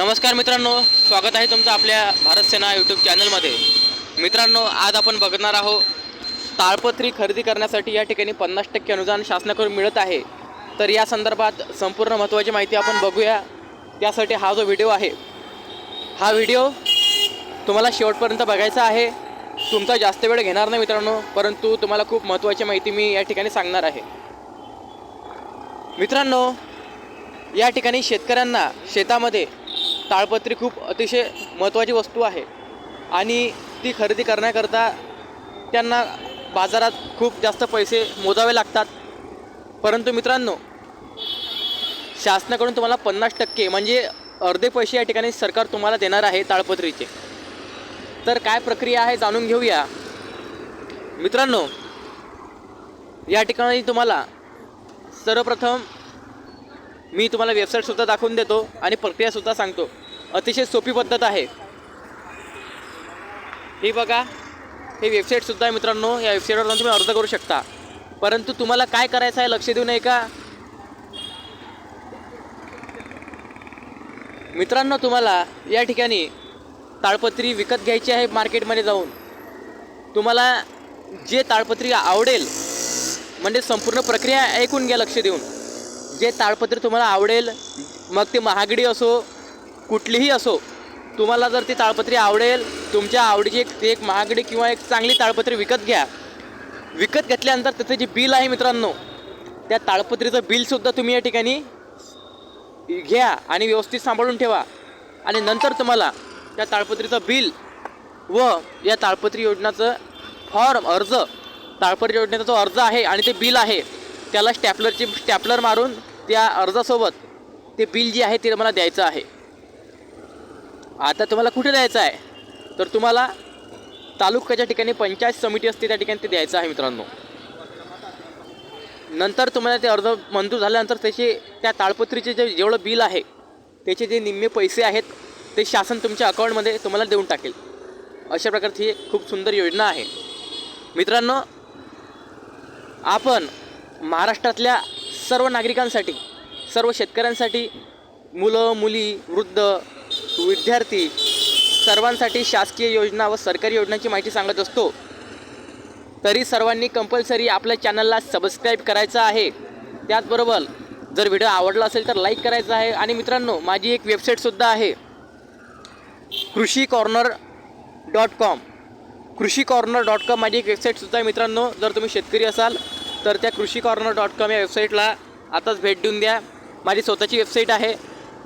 नमस्कार मित्रांनो स्वागत आहे तुमचं आपल्या भारत सेना यूट्यूब चॅनलमध्ये मित्रांनो आज आपण बघणार आहोत ताळपत्री खरेदी करण्यासाठी या ठिकाणी पन्नास टक्के अनुदान शासनाकडून मिळत आहे. तर या संदर्भात संपूर्ण महत्त्वाची माहिती आपण बघूया. त्यासाठी हा जो व्हिडिओ आहे हा व्हिडिओ तुम्हाला शेवटपर्यंत बघायचा आहे. तुमचा जास्त वेळ घेणार नाही मित्रांनो परंतु तुम्हाला खूप महत्त्वाची माहिती मी या ठिकाणी सांगणार आहे. मित्रांनो या ठिकाणी शेतकऱ्यांना शेतामध्ये ताळपत्री खूप अतिशय महत्त्वाची वस्तू आहे. आणि ती खरेदी करण्याकरता त्यांना बाजारात खूप जास्त पैसे मोजावे लागतात. परंतु मित्रांनो शासनाकडून तुम्हाला पन्नास टक्के म्हणजे अर्धे पैसे या ठिकाणी सरकार तुम्हाला देणार आहे ताळपत्रीचे. तर काय प्रक्रिया आहे जाणून घेऊया. मित्रांनो या ठिकाणी तुम्हाला सर्वप्रथम मी तुम्हाला वेबसाईटसुद्धा दाखवून देतो आणि प्रक्रियासुद्धा सांगतो. अतिशय सोपी पद्धत आहे. ही बघा ही वेबसाईटसुद्धा आहे मित्रांनो. या वेबसाईटवर जाऊन तुम्ही अर्ज करू शकता. परंतु तुम्हाला काय करायचं आहे लक्ष देऊ नये का? मित्रांनो तुम्हाला या ठिकाणी ताळपत्री विकत घ्यायची आहे मार्केटमध्ये जाऊन. तुम्हाला जे ताळपत्री आवडेल म्हणजे संपूर्ण प्रक्रिया ऐकून घ्या लक्ष देऊन. जे ताळपत्री तुम्हाला आवडेल मग ते महागडी असो कुठलीही असो तुम्हाला जर ती ताळपत्री आवडेल तुमच्या आवडीची एक ती एक महागडी किंवा एक चांगली ताळपत्री विकत घ्या. विकत घेतल्यानंतर त्याचं जे बिल आहे मित्रांनो त्या ताळपत्रीचं बिलसुद्धा तुम्ही या ठिकाणी घ्या आणि व्यवस्थित सांभाळून ठेवा. आणि नंतर तुम्हाला त्या ताळपत्रीचं बिल व या ताळपत्री योजनाचं फॉर्म अर्ज ताळपत्री योजनेचा जो अर्ज आहे आणि ते बिल आहे त्याला स्टॅपलरची स्टॅपलर मारून त्या अर्जासोबत ते बिल जे आहे ते मला द्यायचं आहे. आता तुम्हाला कुठे द्यायचं आहे? तर तुम्हाला तालुक्याच्या ठिकाणी पंचायत समिती असते त्या ठिकाणी ते द्यायचं आहे मित्रांनो. नंतर तुम्हाला ते अर्ज मंजूर झाल्यानंतर त्याचे त्या ताळपत्रीचे जे जेवढं बिल आहे त्याचे जे निम्मे पैसे आहेत ते शासन तुमच्या अकाउंटमध्ये तुम्हाला देऊन टाकेल. अशा प्रकारची खूप सुंदर योजना आहे. मित्रांनो आपण महाराष्ट्रातल्या सर्व नागरिकांसाठी सर्व शेतकऱ्यांसाठी मुलं मुली वृद्ध विद्यार्थी सर्वांसाठी शासकीय योजना व सरकारी योजनांची माहिती सांगत असतो. तरी सर्वांनी कंपल्सरी आपल्या चॅनलला सबस्क्राईब करायचं आहे. त्याचबरोबर जर व्हिडिओ आवडला असेल तर लाईक करायचा आहे. आणि मित्रांनो माझी एक वेबसाईटसुद्धा आहे. Krushi corner dot com Krushi corner dot com माझी एक वेबसाईटसुद्धा आहे मित्रांनो. जर तुम्ही शेतकरी असाल तर त्या कृषी कॉर्नर डॉट कॉम या वेबसाईटला आताच भेट देऊन द्या. माझी स्वतःची वेबसाईट आहे.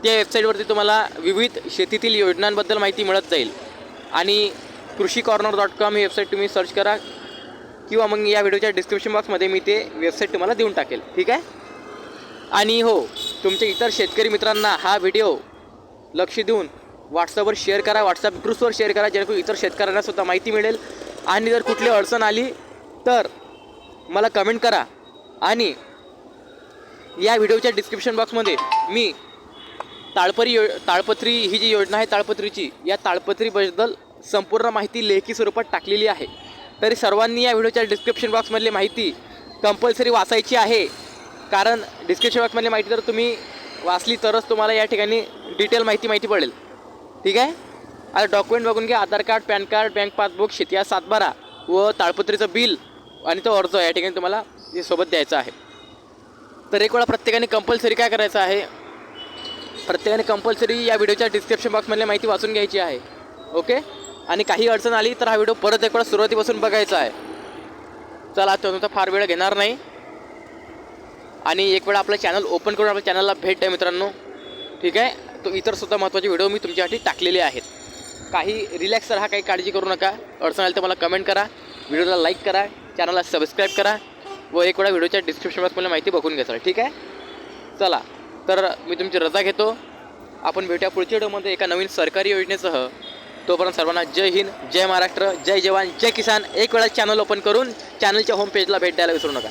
त्या वेबसाईटवरती तुम्हाला विविध शेतीतील योजनांबद्दल माहिती मिळत जाईल. आणि कृषी कॉर्नर डॉट कॉम ही वेबसाईट तुम्ही सर्च करा किंवा मग या व्हिडिओच्या डिस्क्रिप्शन बॉक्समध्ये मी ते वेबसाईट तुम्हाला देऊन टाकेल. ठीक आहे? आणि हो तुमच्या इतर शेतकरी मित्रांना हा व्हिडिओ लक्ष देऊन व्हॉट्सअपवर शेअर करा. व्हॉट्सअप ग्रुप्सवर शेअर करा. जेणेकरून इतर शेतकऱ्यांना सुद्धा माहिती मिळेल. आणि जर कुठली अडचण आली तर मला कमेंट करा. आणि या व्हिडिओच्या डिस्क्रिप्शन बॉक्समध्ये मी ताळपरी यो ताळपत्री ही जी योजना आहे ताळपत्रीची या ताळपत्रीबद्दल संपूर्ण माहिती लेखी स्वरूपात टाकलेली आहे. तरी सर्वांनी या व्हिडिओच्या डिस्क्रिप्शन बॉक्समधली माहिती कंपल्सरी वाचायची आहे. कारण डिस्क्रिप्शन बॉक्समधली माहिती जर तुम्ही वाचली तरच तुम्हाला या ठिकाणी डिटेल माहिती माहिती पडेल. ठीक आहे? आता डॉक्युमेंट बघून घ्या. Aadhaar card PAN card bank passbook शेती सातबारा व ताळपत्रीचं बिल. आणि तो अर्ज या ठिकाणी तुम्हाला हे सोबत द्यायचा आहे. तर एक वेळा प्रत्येकाने कंपल्सरी काय करायचं आहे? प्रत्येकाने कंपल्सरी या व्हिडिओच्या डिस्क्रिप्शन बॉक्समधली माहिती वाचून घ्यायची आहे. ओके आणि काही अडचण आली तर हा व्हिडिओ परत एक वेळा सुरुवातीपासून बघायचा आहे. चला तो तुमचा फार वेळ घेणार नाही. आणि एक वेळा आपलं चॅनल ओपन करून आपल्या चॅनलला भेट द्या मित्रांनो. ठीक आहे? तो इतर सुद्धा महत्त्वाचे व्हिडिओ मी तुमच्यासाठी टाकलेले आहेत. काही रिलॅक्स राहा काही काळजी करू नका. अडचण आली तर मला कमेंट करा. व्हिडिओला लाईक करा. चॅनलला सबस्क्राईब करा व एक वेळा व्हिडिओच्या डिस्क्रिप्शनमध्ये मला माहिती बघून घ्या ठीक आहे? चला तर मी तुमची रजा घेतो. आपण भेटूया पुढच्या व्हिडिओमध्ये एका नवीन सरकारी योजनेसह. तोपर्यंत सर्वांना जय हिंद जय महाराष्ट्र जय जवान जय किसान. एक वेळा चॅनल ओपन करून चॅनलच्या होम पेजला भेट द्यायला विसरू नका.